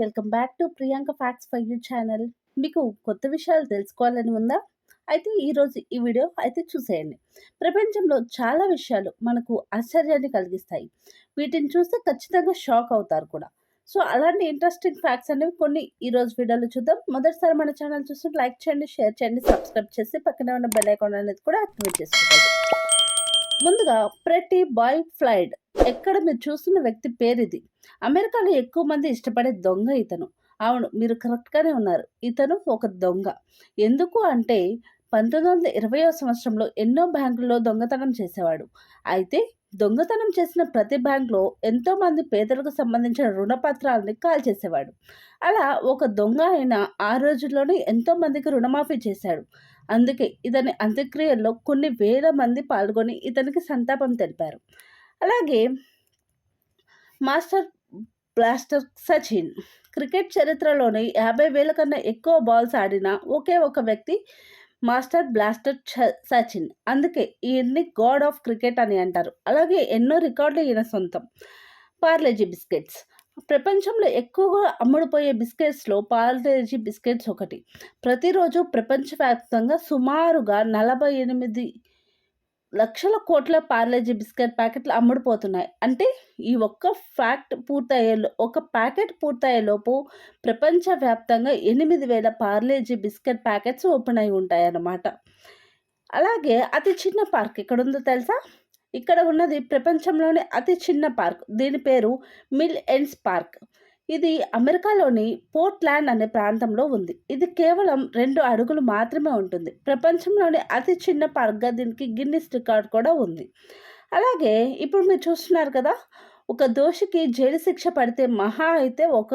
Welcome back to Priyanka facts for you channel. మీకు కొత్త విషయాలు తెలుసుకోవాలని ఉందా? అయితే ఈరోజు ఈ వీడియో అయితే చూసేయండి. ప్రపంచంలో చాలా విషయాలు మనకు ఆశ్చర్యాన్ని కలిగిస్తాయి. వీటిని చూస్తే ఖచ్చితంగా షాక్ అవుతారు కూడా. సో అలాంటి ఇంట్రెస్టింగ్ ఫ్యాక్ట్స్ అనేవి కొన్ని ఈరోజు వీడియోలో చూద్దాం. మొదటిసారి మన ఛానల్ చూస్తే లైక్ చేయండి షేర్ చేయండి సబ్స్క్రైబ్ చేసి పక్కనే ఉన్న బెల్ ఐకాన్ అనేది కూడా యాక్టివేట్ చేసుకోవాలి ముందుగా ప్రతి బాయ్ ఫ్లైడ్ ఎక్కడ మీరు చూస్తున్న వ్యక్తి పేరు ఇది అమెరికాలో ఎక్కువ మంది ఇష్టపడే దొంగ ఇతను. అవును మీరు కరెక్ట్గానే ఉన్నారు. ఇతను ఒక దొంగ. ఎందుకు అంటే పంతొమ్మిది వందల ఇరవయో సంవత్సరంలో ఎన్నో బ్యాంకుల్లో దొంగతనం చేసేవాడు. అయితే దొంగతనం చేసిన ప్రతి బ్యాంకులో ఎంతోమంది పేదలకు సంబంధించిన రుణపత్రాలని కాల్ చేసేవాడు. అలా ఒక దొంగ అయిన ఆ రోజుల్లోనే ఎంతోమందికి రుణమాఫీ చేశాడు. అందుకే ఇతని అంత్యక్రియల్లో కొన్ని వేల మంది పాల్గొని ఇతనికి సంతాపం తెలిపారు. అలాగే మాస్టర్ బ్లాస్టర్ సచిన్ క్రికెట్ చరిత్రలోని యాభై వేల కన్నా ఎక్కువ బాల్స్ ఆడిన ఒకే ఒక వ్యక్తి మాస్టర్ బ్లాస్టర్ సచిన్. అందుకే ఈయన్ని గాడ్ ఆఫ్ క్రికెట్ అని అంటారు. అలాగే ఎన్నో రికార్డులు ఈయన సొంతం. పార్లేజీ బిస్కెట్స్. ప్రపంచంలో ఎక్కువగా అమ్ముడుపోయే బిస్కెట్స్లో పార్లేజీ బిస్కెట్స్ ఒకటి. ప్రతిరోజు ప్రపంచవ్యాప్తంగా సుమారుగా నలభై ఎనిమిది లక్షల కోట్ల పార్లేజీ బిస్కెట్ ప్యాకెట్లు అమ్ముడుపోతున్నాయి. అంటే ఈ ఒక్క ఫ్యాక్ట్ పూర్తయ్యే ఒక ప్యాకెట్ పూర్తయ్యేలోపు ప్రపంచవ్యాప్తంగా ఎనిమిది వేల పార్లేజీ బిస్కెట్ ప్యాకెట్స్ ఓపెన్ అయి ఉంటాయన్నమాట. అలాగే అతి చిన్న పార్క్ ఎక్కడ ఉందో తెలుసా? ఇక్కడ ఉన్నది ప్రపంచంలోనే అతి చిన్న పార్క్. దీని పేరు మిల్ ఎండ్స్ పార్క్. ఇది అమెరికాలోని పోర్ట్లాండ్ అనే ప్రాంతంలో ఉంది. ఇది కేవలం రెండు అడుగులు మాత్రమే ఉంటుంది. ప్రపంచంలోని అతి చిన్న పార్క్గా దీనికి గిన్నిస్ రికార్డ్ కూడా ఉంది. అలాగే ఇప్పుడు మీరు చూస్తున్నారు కదా ఒక దోషికి జైలు శిక్ష పడితే మహా అయితే ఒక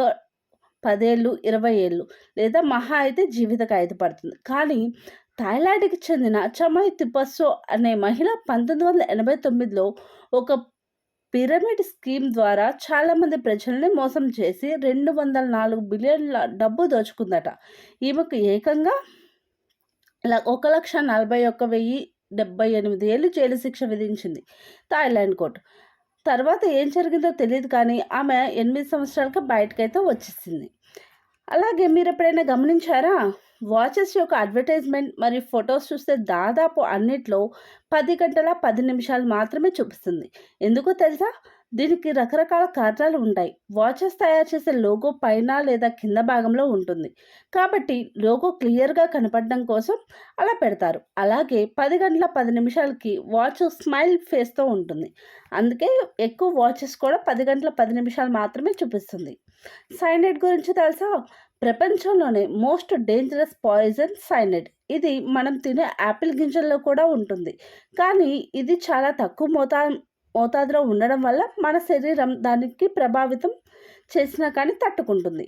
పదేళ్ళు ఇరవై ఏళ్ళు లేదా మహా అయితే జీవిత ఖైదు పడుతుంది. కానీ థాయిలాండ్కి చెందిన చమై తిపస్సో అనే మహిళ పంతొమ్మిది వందల ఎనభై తొమ్మిదిలో ఒక పిరమిడ్ స్కీమ్ ద్వారా చాలామంది ప్రజల్ని మోసం చేసి రెండు వందల నాలుగు బిలియన్ల డబ్బు దోచుకుందట. ఈమెకు ఏకంగా ఒక లక్ష నలభై ఒక్క వెయ్యి డెబ్బై ఎనిమిది ఏళ్ళు జైలు శిక్ష విధించింది థాయిలాండ్ కోర్టు. తర్వాత ఏం జరిగిందో తెలియదు కానీ ఆమె ఎనిమిది సంవత్సరాలకు బయటకైతే వచ్చేసింది. అలాగే మీరు ఎప్పుడైనా గమనించారా? వాచెస్ యొక్క అడ్వర్టైజ్మెంట్ మరియు ఫొటోస్ చూస్తే దాదాపు అన్నిట్లో పది గంటల పది నిమిషాలు మాత్రమే చూపిస్తుంది. ఎందుకో తెలుసా? దీనికి రకరకాల కారణాలు ఉంటాయి. వాచెస్ తయారు చేసే లోగో పైన లేదా కింద భాగంలో ఉంటుంది. కాబట్టి లోగో క్లియర్గా కనపడడం కోసం అలా పెడతారు. అలాగే పది గంటల పది నిమిషాలకి వాచ్ స్మైల్ ఫేస్తో ఉంటుంది. అందుకే ఎక్కువ వాచెస్ కూడా పది గంటల పది నిమిషాలు మాత్రమే చూపిస్తుంది. సైనైట్ గురించి తెలుసా? ప్రపంచంలోనే మోస్ట్ డేంజరస్ పాయిజన్ సైనైడ్. ఇది మనం తినే యాపిల్ గింజల్లో కూడా ఉంటుంది. కానీ ఇది చాలా తక్కువ మోతా మోతాదులో ఉండడం వల్ల మన శరీరం దానికి ప్రభావితం చేసినా కానీ తట్టుకుంటుంది.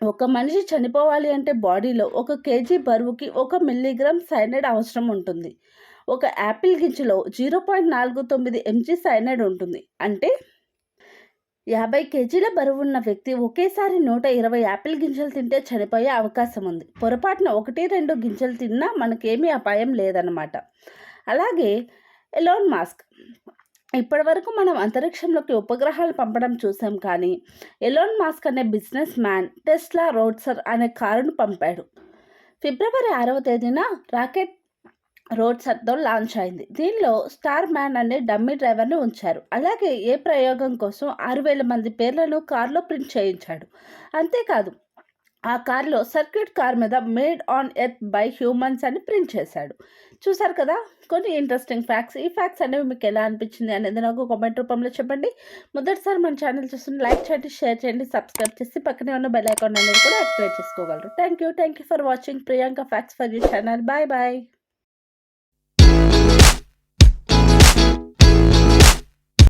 ఒక మనిషి చనిపోవాలి అంటే బాడీలో ఒక కేజీ బరువుకి ఒక మిల్లీగ్రామ్ సైనైడ్ అవసరం ఉంటుంది. ఒక యాపిల్ గింజలో జీరో పాయింట్ నాలుగు తొమ్మిది ఎంజీ సైనైడ్ ఉంటుంది. అంటే యాభై కేజీల బరువున్న వ్యక్తి ఒకేసారి నూట ఇరవై యాపిల్ గింజలు తింటే చనిపోయే అవకాశం ఉంది. పొరపాటున ఒకటి రెండు గింజలు తిన్నా మనకేమీ అపాయం లేదన్నమాట. అలాగే ఎలోన్ మాస్క్. ఇప్పటి వరకు మనం అంతరిక్షంలోకి ఉపగ్రహాలు పంపడం చూసాం కానీ ఎలోన్ మాస్క్ అనే బిజినెస్ మ్యాన్ టెస్లా రోడ్సర్ అనే కారును పంపాడు. ఫిబ్రవరి ఆరవ తేదీన రాకెట్ రోడ్ సర్తో లాంచ్ అయింది. దీనిలో స్టార్ మ్యాన్ అనే డమ్మీ డ్రైవర్ని ఉంచారు. అలాగే ఏ ప్రయోగం కోసం ఆరు వేల మంది పేర్లను కార్లో ప్రింట్ చేయించాడు. అంతేకాదు ఆ కార్లో సర్క్యూట్ కార్ మీద made on earth by humans అని ప్రింట్ చేశాడు. చూసారు కదా కొన్ని ఇంట్రెస్టింగ్ ఫ్యాక్ట్స్. ఈ ఫ్యాక్ట్స్ అనేవి మీకు ఎలా అనిపించింది అనేది నాకు కామెంట్ రూపంలో చెప్పండి. మొదటిసారి మన ఛానల్ చూస్తుంటే లైక్ చేయండి షేర్ చేయండి సబ్స్క్రైబ్ చేసి పక్కనే ఉన్న బెల్ ఐకాన్ అనేది కూడా యాక్టివేట్ చేసుకోగలరు. Thank you thank you for watching Priyanka facts for you channel. Bye bye.